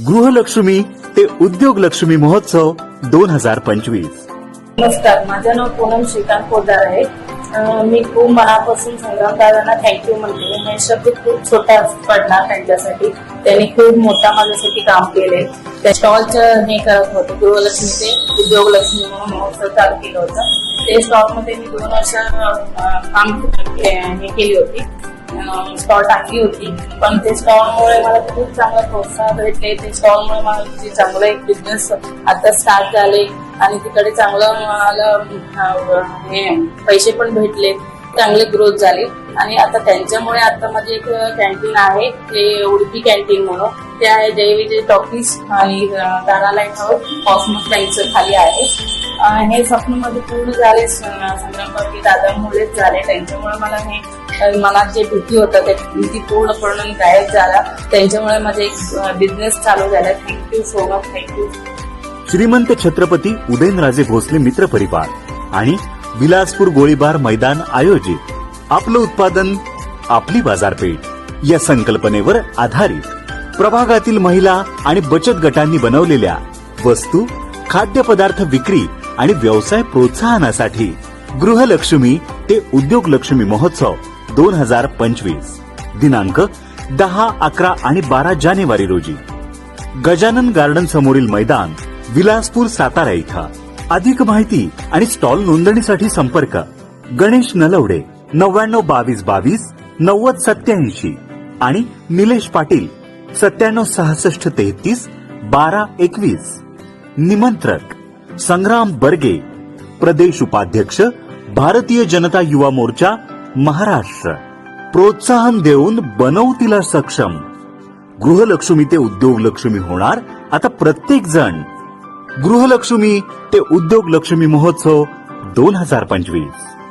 गृहलक्ष्मी ते उद्योग लक्ष्मी महोत्सव दोन हजार पंचवीस. नमस्कार माझं नाव पूनम श्रीकांत पोदार आहे. मी खूप मनापासून संग्राम दादांना थँक्यू म्हणते. हे शब्द खूप छोटा पडणार त्यांच्यासाठी. त्यांनी खूप मोठा माझ्यासाठी काम केले त्या स्टॉलचं हे करत होते गृहलक्ष्मी ते उद्योग लक्ष्मी म्हणून महोत्सव चालू केलं होतं. ते स्टॉलमध्ये मी दोन वर्ष काम हे केली होती. स्टॉल टाकली होती. पण ते स्टॉलमुळे मला खूप चांगलं प्रोत्साहन भेटले. ते स्टॉलमुळे मला जे चांगलं एक बिझनेस आता स्टार्ट झाले. आणि तिकडे चांगलं मला हे पैसे पण भेटले. चांगले ग्रोथ झाली. आणि आता त्यांच्यामुळे आता माझी एक कॅन्टीन आहे. ते उडपी कॅन्टीन म्हणून. ते आहे जय विजय टॉकीज आणि अं, लाइट हाऊस कॉस्मोस लाईटचं खाली आहे. हे स्वप्न माझे पूर्ण झाले. संग्रामबाबी दादामुळेच झाले. त्यांच्यामुळे मला हे मनात जे भीती होतं ते भीती पूर्णपणे गायब झाला त्यांच्यामुळे माझा एक बिझनेस चालू झाला. थँक्यू सो मच थँक्यू श्रीमंत छत्रपती उदयनराजे भोसले मित्र परिवार आणि विलासपूर गोळीबार मैदान आयोजित. आपलं उत्पादन आपली बाजारपेठ या संकल्पनेवर आधारित. प्रभागातील महिला आणि बचत गटांनी बनवलेल्या वस्तू खाद्यपदार्थ विक्री आणि व्यवसाय प्रोत्साहनासाठी गृहलक्ष्मी ते उद्योग लक्ष्मी महोत्सव दोन हजार पंचवीस. दिनांक दहा अकरा आणि बारा जानेवारी रोजी. गजानन गार्डन समोरील मैदान विलासपूर सातारा इथं. अधिक माहिती आणि स्टॉल नोंदणीसाठी संपर्क. गणेश नलवडे नव्याण्णव बावीस बावीस नव्वद सत्याऐंशी आणि निलेश पाटील सत्त्याण्णव सहासष्ट तेहतीस बारा एकवीस. निमंत्रक संग्राम बर्गे. प्रदेश उपाध्यक्ष भारतीय जनता युवा मोर्चा महाराष्ट्र. प्रोत्साहन देऊन बनवतीला सक्षम. गृहलक्ष्मी ते उद्योग लक्ष्मी होणार आता प्रत्येक जण गृहलक्ष्मी ते उद्योग लक्ष्मी महोत्सव दोन हजार पंचवीस.